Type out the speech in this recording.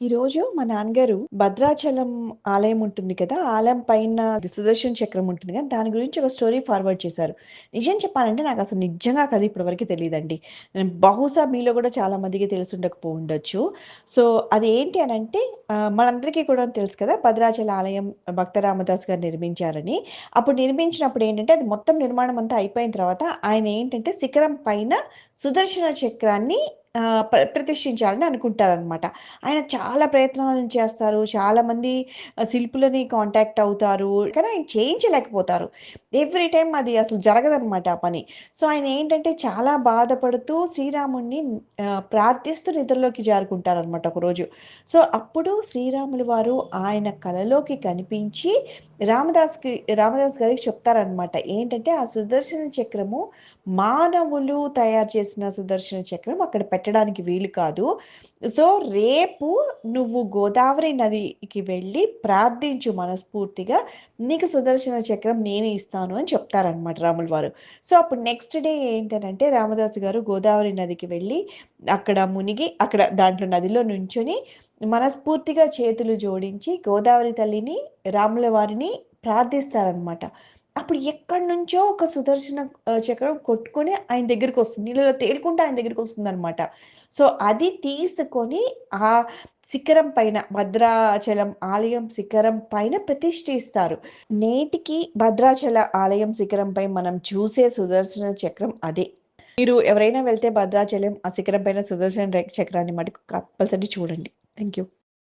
ఈరోజు మా నాన్నగారు భద్రాచలం ఆలయం ఉంటుంది కదా! ఆలయం పైన సుదర్శన చక్రం ఉంటుంది కదా! దాని గురించి ఒక స్టోరీ ఫార్వర్డ్ చేశారు. నిజం చెప్పాలంటే నాకు అసలు నిజంగా కథ ఇప్పటివరకు తెలియదండి తెలీదండి. బహుశా మీలో కూడా చాలా మందికి తెలిసి ఉండకపో ఉండొచ్చు సో, అది ఏంటి అని అంటే మనందరికీ కూడా తెలుసు కదా! భద్రాచల ఆలయం భక్త రామదాస్ గారు నిర్మించారని. అప్పుడు నిర్మించినప్పుడు ఏంటంటే, అది మొత్తం నిర్మాణం అంతా అయిపోయిన తర్వాత ఆయన ఏంటంటే, శిఖరం పైన సుదర్శన చక్రాన్ని ప్రతిష్ఠించాలని అనుకుంటారనమాట. ఆయన చాలా ప్రయత్నాలను చేస్తారు. చాలామంది శిల్పులని కాంటాక్ట్ అవుతారు. కానీ ఆయన చేయించలేకపోతారు. ఎవ్రీ టైం అది అసలు జరగదనమాట ఆ పని. సో, ఆయన ఏంటంటే చాలా బాధపడుతూ శ్రీరాముడిని ప్రార్థిస్తూ నిద్రలోకి జారుకుంటారనమాట ఒకరోజు. సో, అప్పుడు శ్రీరాములు వారు ఆయన కలలో,కి కనిపించి రామదాస్‌కి రామదాస్ గారికి చెప్తారనమాట. ఏంటంటే, "ఆ సుదర్శన చక్రము మానవులు తయారు చేసిన సుదర్శన చక్రం అక్కడ పెట్టడానికి వీలు కాదు. సో, రేపు నువ్వు గోదావరి నదికి వెళ్ళి ప్రార్థించు మనస్ఫూర్తిగా. నీకు సుదర్శన చక్రం నేనే ఇస్తాను" అని చెప్తారనమాట రాముల వారు. సో, అప్పుడు నెక్స్ట్ డే ఏంటనంటే రామదాసు గారు గోదావరి నదికి వెళ్ళి అక్కడ మునిగి అక్కడ దాంట్లో నదిలో నుంచొని మనస్ఫూర్తిగా చేతులు జోడించి గోదావరి తల్లిని, రాముల వారిని ప్రార్థిస్తారనమాట. అప్పుడు ఎక్కడి నుంచో ఒక సుదర్శన చక్రం కొట్టుకొని ఆయన దగ్గరికి వస్తుంది నీళ్ళలో తేలుకుంటే ఆయన దగ్గరికొస్తుందనమాట. సో, అది తీసుకొని ఆ శిఖరం పైన భద్రాచలం ఆలయం శిఖరం పైన ప్రతిష్ఠిస్తారు. నేటికి భద్రాచల ఆలయం శిఖరంపై మనం చూసే సుదర్శన చక్రం అదే. మీరు ఎవరైనా వెళ్తే భద్రాచలం ఆ శిఖరం పైన సుదర్శన చక్రాన్ని మటుకు కంపల్సరీ చూడండి. Thank you.